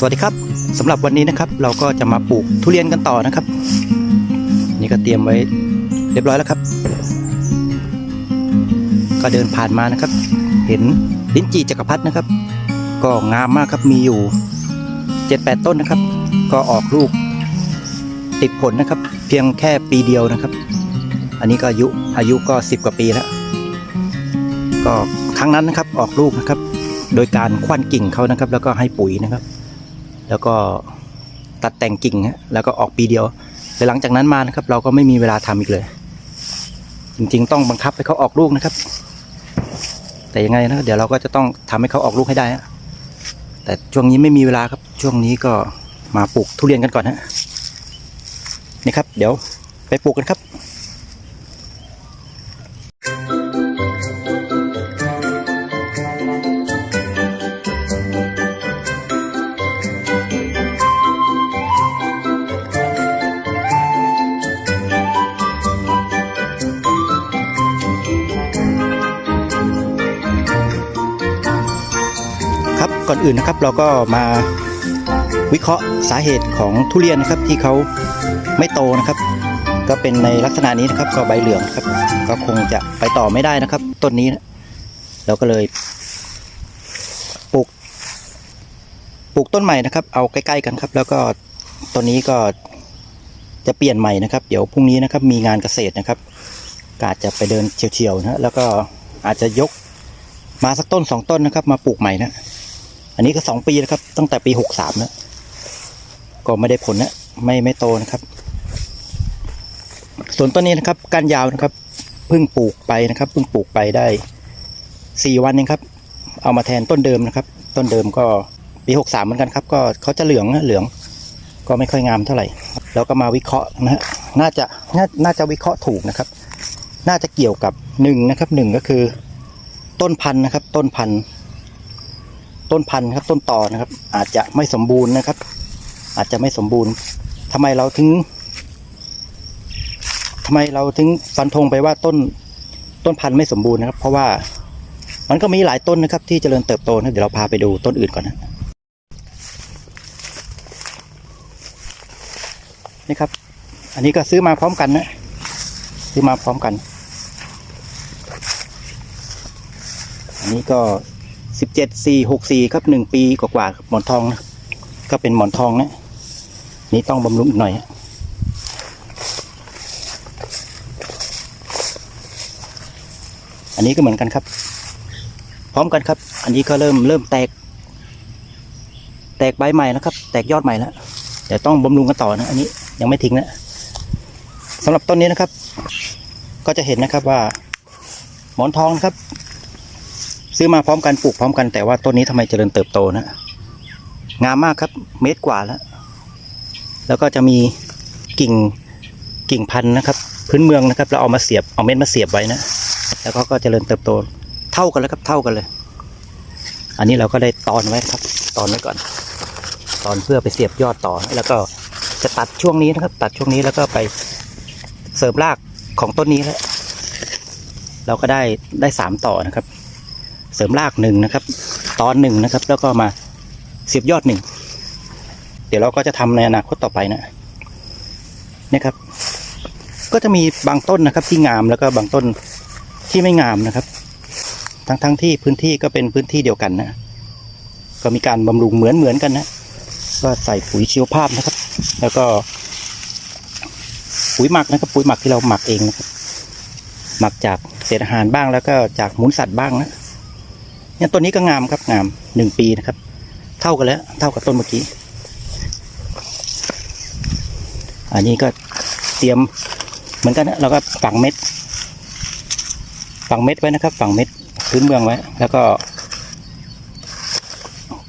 สวัสดีครับสำหรับวันนี้นะครับ เราก็จะมาปลูกทุเรียนกันต่อนะครับ นี่ก็เตรียมไว้เรียบร้อยแล้วครับ ก็เดินผ่านมานะครับ เห็นลิ้นจี่จักรพรรดินะครับ ก็งามมากครับมีอยู่7-8ต้นนะครับ ก็ออกลูกติดผลนะครับ เพียงแค่ปีเดียวนะครับ อันนี้ก็อายุอายุก็10กว่าปีแล้วก็ครั้งนั้นนะครับออกลูกนะครับ โดยการควันกิ่งเขานะครับ แล้วก็ให้ปุ๋ยนะครับ แล้วก็ตัดแต่งกิ่งฮะแล้วก็ออกปีเดียวแต่หลังจากนั้นมานะครับ เราก็ไม่มีเวลาทำอีกเลย จริงๆ ต้องบังคับให้เขาออกลูกนะครับ แต่ยังไงนะเดี๋ยวเราก็จะต้องทำให้เขาออกลูกให้ได้ฮะแต่ช่วงนี้ไม่มีเวลาครับ ช่วงนี้ก็มาปลูกทุเรียนกันก่อนฮะนี่ครับ เดี๋ยวไปปลูกกันครับ ครับก่อนอื่นนะครับเราก็มาวิเคราะห์สาเหตุของทุเรียนนะครับที่เขาไม่โตนะครับ ก็เป็นในลักษณะนี้นะครับก็ใบเหลืองครับ ก็คงจะไปต่อไม่ได้นะครับ ต้นนี้นะเราก็เลยปลูกปลูกต้นใหม่นะครับ เอาใกล้ๆกันครับ แล้วก็ต้นนี้ก็จะเปลี่ยนใหม่นะครับ เดี๋ยวพรุ่งนี้นะครับมีงานเกษตรนะครับก็อาจจะไปเดินเฉียวๆนะฮะแล้วก็อาจจะยกมาสักต้นสองต้นนะครับ มาปลูกใหม่นะ อันนี้ก็สองปีนะครับ ตั้งแต่ปีหกสามนะก็ไม่ได้ผลนะไม่ไม่โตนะครับ ส่วนต้นนี้นะครับก้านยาวนะครับเพิ่งปลูกไปนะครับเพิ่งปลูกไปได้สี่วันเองครับ เอามาแทนต้นเดิมนะครับ ต้นเดิมก็ปีหกสามเหมือนกันครับ ก็เขาจะเหลืองนะเหลือง ก็ไม่ค่อยงามเท่าไหร่ แล้วก็มาวิเคราะห์นะฮะน่าจะน่าน่าจะวิเคราะห์ถูกนะครับ น่าจะเกี่ยวกับหนึ่งนะครับหนึ่งก็คือ ต้นพันธุ์นะครับ ต้นพันธุ์ ต้นพันธุ์ครับต้นต่อนะครับ อาจจะไม่สมบูรณ์นะครับ อาจจะไม่สมบูรณ์ทำไมเราถึงทำไมเราถึงฟันธงไปว่าต้นต้นพันธุ์ไม่สมบูรณ์นะครับ เพราะว่ามันก็มีหลายต้นนะครับ ที่เจริญเติบโตนะเดี๋ยวเราพาไปดูต้นอื่นก่อนนะนี่ครับ อันนี้ก็ซื้อมาพร้อมกันนะ ซื้อมาพร้อมกัน อันนี้ก็ สิบเจ็ดสี่หกสี่ครับหนึ่งปีกว่าๆหมอนทองนะก็เป็นหมอนทองนะนี่ต้องบำรุงหน่อยอันนี้ก็เหมือนกันครับ พร้อมกันครับ อันนี้ก็เริ่มเริ่มแตก แตกใบใหม่แล้วครับ แตกยอดใหม่แล้วเดี๋ยวต้องบำรุงกันต่อนะ อันนี้ยังไม่ทิ้งนะสำหรับต้นนี้นะครับ ก็จะเห็นนะครับว่า หมอนทองนะครับ ซื้อมาพร้อมกันปลูกพร้อมกันแต่ว่าต้นนี้ทำไมเจริญเติบโตนะ งามมากครับ เมตรกว่าแล้ว แล้วก็จะมีกิ่งกิ่งพันธุ์นะครับ พื้นเมืองนะครับเราเอามาเสียบเอาเม็ดมาเสียบไว้นะ แล้วก็ก็เจริญเติบโตเท่ากันแล้วครับเท่ากันเลย อันนี้เราก็ได้ตอนไว้ครับ ตอนไว้ก่อน ตอนเพื่อไปเสียบยอดต่อ แล้วก็จะตัดช่วงนี้นะครับ ตัดช่วงนี้แล้วก็ไปเสริมรากของต้นนี้แล้วเราก็ได้ได้สามต่อนะครับ เสริมรากหนึ่งนะครับ ตอนหนึ่งนะครับ แล้วก็มาเสียบยอดหนึ่งเดี๋ยวเราก็จะทำในอนาคตต่อไปนะนะครับ ก็จะมีบางต้นนะครับที่งามแล้วก็บางต้นที่ไม่งามนะครับ ทั้งทั้งที่พื้นที่ก็เป็นพื้นที่เดียวกันนะ ก็มีการบำรุงเหมือนเหมือนกันนะ ก็ใส่ปุ๋ยชีวภาพนะครับ แล้วก็ ปุ๋ยหมักนะครับ ปุ๋ยหมักที่เราหมักเองนะครับหมักจากเศษอาหารบ้างแล้วก็จากหมูลสัตว์บ้างนะ เนี่ยต้นนี้ก็งามครับงามหนึ่งปีนะครับ เท่ากันแล้ว เท่ากับต้นเมื่อกี้ อันนี้ก็เตรียมเหมือนกันนะเราก็ฝังเม็ด ฝังเม็ดไว้นะครับ ฝังเม็ดพื้นเมืองไว้ แล้วก็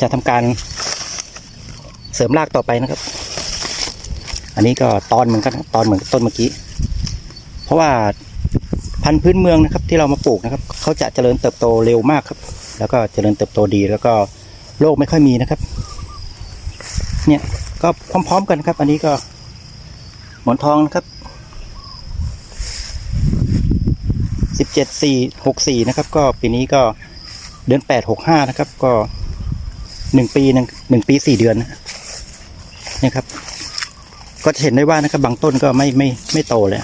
จะทำการเสริมรากต่อไปนะครับ อันนี้ก็ตอนเหมือนกันตอนเหมือนต้นเมื่อกี้ เพราะว่าพันธุ์พื้นเมืองนะครับ ที่เรามาปลูกนะครับ เขาจะเจริญเติบโตเร็วมากครับ แล้วก็เจริญเติบโตดี แล้วก็โรคไม่ค่อยมีนะครับ เนี่ยก็พร้อมๆกันครับ อันนี้ก็หมอนทองนะครับสิบเจ็ดสี่หกสี่นะครับ ก็ปีนี้ก็เดือนแปดหกห้านะครับ ก็หนึ่งปีหนึ่งหนึ่งปีสี่เดือนนะเนี่ยครับ ก็จะเห็นได้ว่านะครับ บางต้นก็ไม่ไม่ไม่โตเลย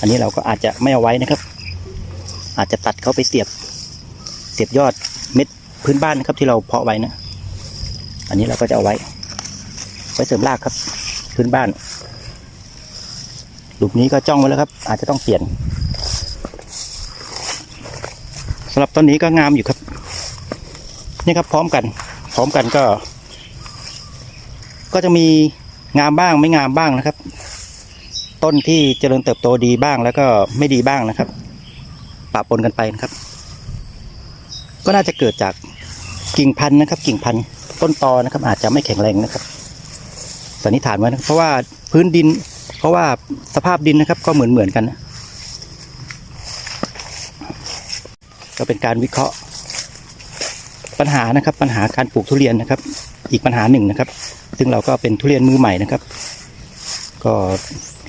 อันนี้เราก็อาจจะไม่เอาไว้นะครับ อาจจะตัดเขาไปเสียบ เสียบยอดเม็ดพื้นบ้านนะครับที่เราเพาะไว้นะ อันนี้เราก็จะเอาไว้ ไว้เสริมรากครับ พื้นบ้านหลุมนี้ก็จ้องไว้แล้วครับ อาจจะต้องเปลี่ยนสำหรับต้นนี้ก็งามอยู่ครับ นี่ครับพร้อมกัน พร้อมกันก็ ก็จะมีงามบ้างไม่งามบ้างนะครับ ต้นที่เจริญเติบโตดีบ้างแล้วก็ไม่ดีบ้างนะครับปะปนกันไปนะครับ ก็น่าจะเกิดจากกิ่งพันธุ์นะครับ กิ่งพันธุ์ต้นตอนะครับ อาจจะไม่แข็งแรงนะครับสันนิษฐานไว้นะเพราะว่าพื้นดิน เพราะว่าสภาพดินนะครับ ก็เหมือนเหมือนกันนะก็เป็นการวิเคราะห์ ปัญหานะครับ ปัญหาการปลูกทุเรียนนะครับ อีกปัญหาหนึ่งนะครับ ซึ่งเราก็เป็นทุเรียนมือใหม่นะครับ ก็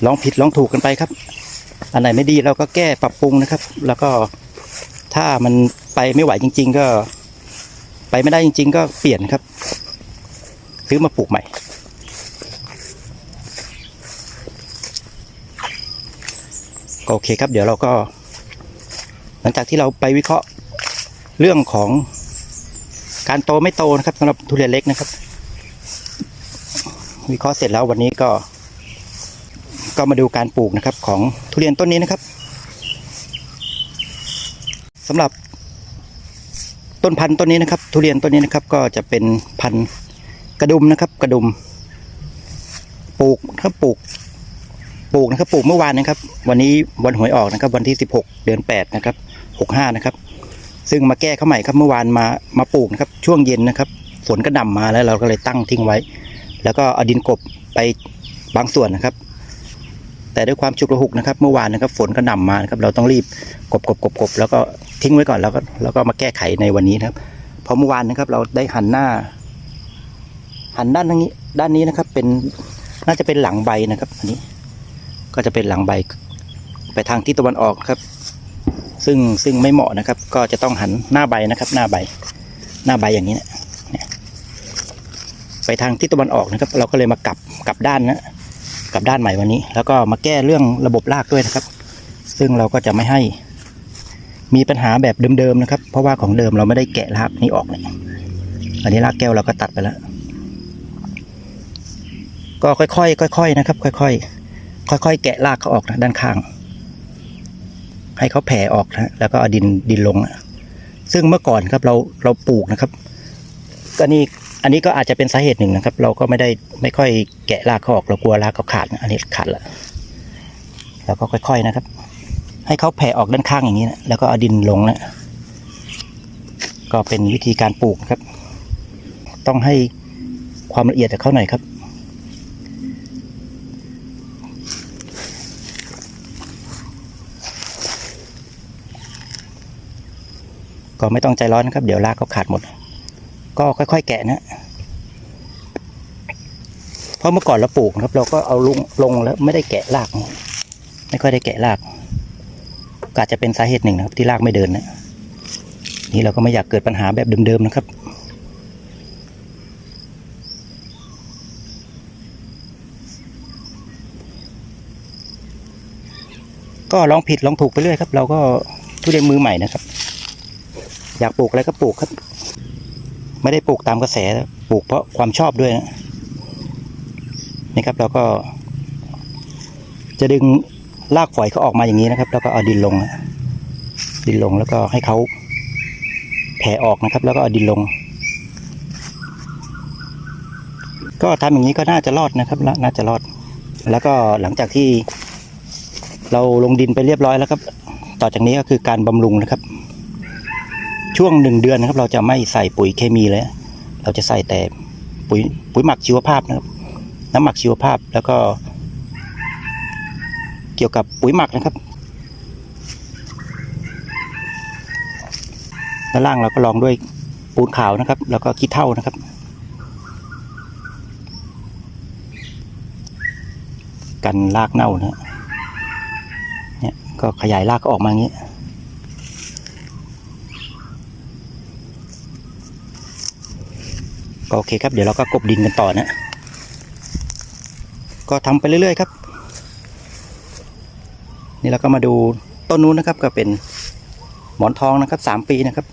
ลองผิดลองถูกกันไปครับ อันไหนไม่ดีเราก็แก้ปรับปรุงนะครับ แล้วก็ ถ้ามันไปไม่ไหวจริง ๆ ก็ ไปไม่ได้จริง ๆ ก็เปลี่ยนครับ ซื้อมาปลูกใหม่ก็โอเคครับ เดี๋ยวเราก็ หลังจากที่เราไปวิเคราะห์เรื่องของการโตไม่โตนะครับสำหรับทุเรียนเล็กนะครับ วิเคราะห์เสร็จแล้ววันนี้ก็ ก็มาดูการปลูกนะครับ ของทุเรียนต้นนี้นะครับ สำหรับต้นพันธุ์ต้นนี้นะครับ ทุเรียนต้นนี้นะครับ ก็จะเป็นพันธุ์กระดุมนะครับ กระดุม ปลูกครับปลูก ปลูกนะครับ ปลูกเมื่อวานนะครับ วันนี้วันหวยออกนะครับ วันที่ 16 เดือน 8 นะครับ 65 นะครับ ซึ่งมาแก้เข้าใหม่ครับเมื่อวานมามาปลูกนะครับ ช่วงเย็นนะครับฝนก็ดำมาแล้วเราก็เลยตั้งทิ้งไว้ แล้วก็เอาดินกบไปบางส่วนนะครับ แต่ด้วยความฉุกระหุกนะครับ เมื่อวานนะครับฝนก็นำมานะครับเราต้องรีบกบกบกบกบแล้วก็ทิ้งไว้ก่อนแล้วก็แล้วก็มาแก้ไขในวันนี้นะครับเพราะเมื่อวานนะครับ เราได้หันหน้า หันด้านนี้ ด้านนี้นะครับ เป็นน่าจะเป็นหลังใบนะครับอันนี้ ก็จะเป็นหลังใบ ไปทางทิศตะวันออกครับ ซึ่งซึ่งไม่เหมาะนะครับ ก็จะต้องหันหน้าใบนะครับ หน้าใบ หน้าใบอย่างนี้นะเนี่ยไปทางทิศตะวันออกนะครับ เราก็เลยมากลับกลับด้านนะ กับด้านใหม่วันนี้ แล้วก็มาแก้เรื่องระบบรากด้วยนะครับ ซึ่งเราก็จะไม่ให้มีปัญหาแบบเดิมๆนะครับ เพราะว่าของเดิมเราไม่ได้แกะรากนี้ออกเลยอันนี้รากแก้วเราก็ตัดไปแล้ว ก็ค่อยๆค่อยๆนะครับ ค่อยๆค่อยๆแกะรากเขาออกนะด้านข้าง ให้เขาแผ่ออกนะแล้วก็เอาดินดินลงนะซึ่งเมื่อก่อนครับเราเราปลูกนะครับ ก็นี่ อันนี้ก็อาจจะเป็นสาเหตุหนึ่งนะครับ เราก็ไม่ได้ไม่ค่อยแกะรากเขาออกเรากลัวรากเขาขาดนะอันนี้ขาดแล้วแล้วก็ค่อย ๆนะครับ ให้เขาแผ่ออกด้านข้างอย่างนี้นะแล้วก็เอาดินลงนะก็เป็นวิธีการปลูกครับ ต้องให้ความละเอียดกับเขาหน่อยครับก็ไม่ต้องใจร้อนนะครับ เดี๋ยวรากเขาขาดหมด ก็ค่อยๆแกะนะ เพราะเมื่อก่อนเราปลูกนะครับ เราก็เอาลงลงแล้วไม่ได้แกะราก ไม่ค่อยได้แกะรากก็อาจจะเป็นสาเหตุหนึ่งนะครับ ที่รากไม่เดินนะนี่เราก็ไม่อยากเกิดปัญหาแบบเดิมๆนะครับก็ลองผิดลองถูกไปเรื่อยครับ เราก็ทุเรียนมือใหม่นะครับ อยากปลูกอะไรก็ปลูกครับ ไม่ได้ปลูกตามกระแสปลูกเพราะความชอบด้วยนะนี่ครับเราก็ จะดึงรากฝอยเขาออกมาอย่างนี้นะครับ แล้วก็เอาดินลง ดินลงแล้วก็ให้เขาแผ่ออกนะครับ แล้วก็เอาดินลง ก็ทำอย่างนี้ก็น่าจะรอดนะครับ น่าจะรอด แล้วก็หลังจากที่เราลงดินไปเรียบร้อยแล้วครับ ต่อจากนี้ก็คือการบำรุงนะครับ ช่วงหนึ่งเดือนนะครับ เราจะไม่ใส่ปุ๋ยเคมีเลยเราจะใส่แต่ปุ๋ยปุ๋ยหมักชีวภาพนะครับ น้ำหมักชีวภาพแล้วก็ เกี่ยวกับปุ๋ยหมักนะครับด้านล่างเราก็ลองด้วยปูนขาวนะครับ แล้วก็ขี้เถ้านะครับ กันรากเน่านะเนี่ยก็ขยายรากก็ออกมาอย่างนี้ ก ก็ โอเคครับ เดี๋ยวเราก็กบดินกันต่อนะ ก็ทำไปเรื่อยๆครับ นี่เราก็มาดูต้นนู้นนะครับ ก็เป็นหมอนทองนะครับสามปีนะครับ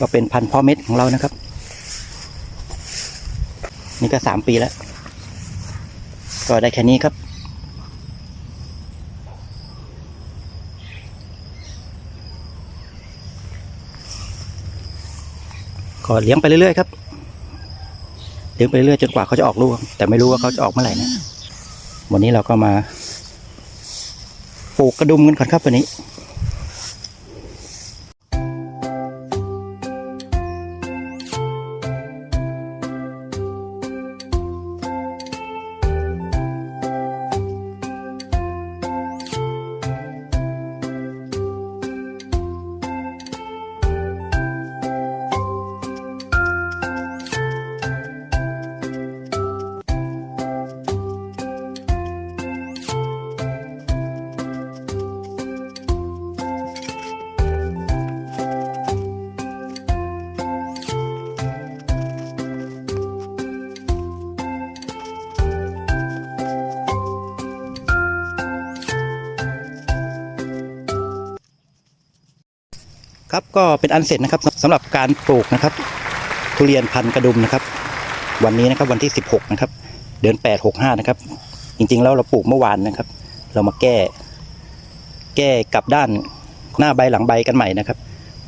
ก็เป็นพันธุ์พ่อเม็ดของเรานะครับ นี่ก็สามปีแล้ว ก็ได้แค่นี้ครับ ก็เลี้ยงไปเรื่อยๆครับ เลี้ยงไปเรื่อยๆจนกว่าเขาจะออกลูก แต่ไม่รู้ว่าเขาจะออกเมื่อไหร่นะ วันนี้เราก็มาปลูกกระดุมกันก่อนครับวันนี้ ครับก็เป็นอันเสร็จนะครับสำหรับการปลูกนะครับ ทุเรียนพันกระดุมนะครับ วันนี้นะครับวันที่ 16 นะครับ เดือน 8 65 นะครับ จริงๆแล้วเราปลูกเมื่อวานนะครับ เรามาแก้ แก้กลับด้านหน้าใบหลังใบกันใหม่นะครับ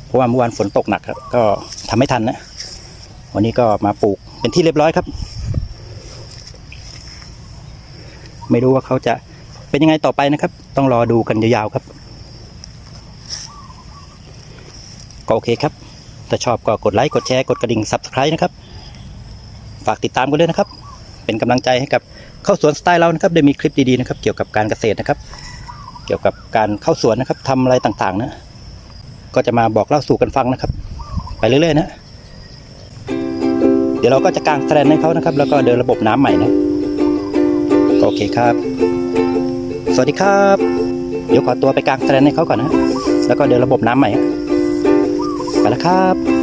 เพราะว่าเมื่อวานฝนตกหนักครับก็ทำไม่ทันนะ วันนี้ก็มาปลูกเป็นที่เรียบร้อยครับ ไม่รู้ว่าเขาจะเป็นยังไงต่อไปนะครับ ต้องรอดูกันยาวๆครับ ก็โอเคครับ ถ้าชอบก็กดไลค์กดแชร์กดกระดิ่ง subscribe นะครับ ฝากติดตามกันด้วยนะครับ เป็นกำลังใจให้กับเข้าสวนสไตล์เรานะครับได้มีคลิปดีๆนะครับ เกี่ยวกับการเกษตรนะครับ เกี่ยวกับการเข้าสวนนะครับทำอะไรต่างๆนะ ก็จะมาบอกเล่าสู่กันฟังนะครับ ไปเรื่อยๆนะเดี๋ยวเราก็จะกางแสลนให้เขานะครับ แล้วก็เดินระบบน้ำใหม่นะก็โอเคครับ สวัสดีครับ เดี๋ยวขอตัวไปกางแสลนให้เขาก่อนนะ แล้วก็เดินระบบน้ำใหม่ ไปแล้วครับ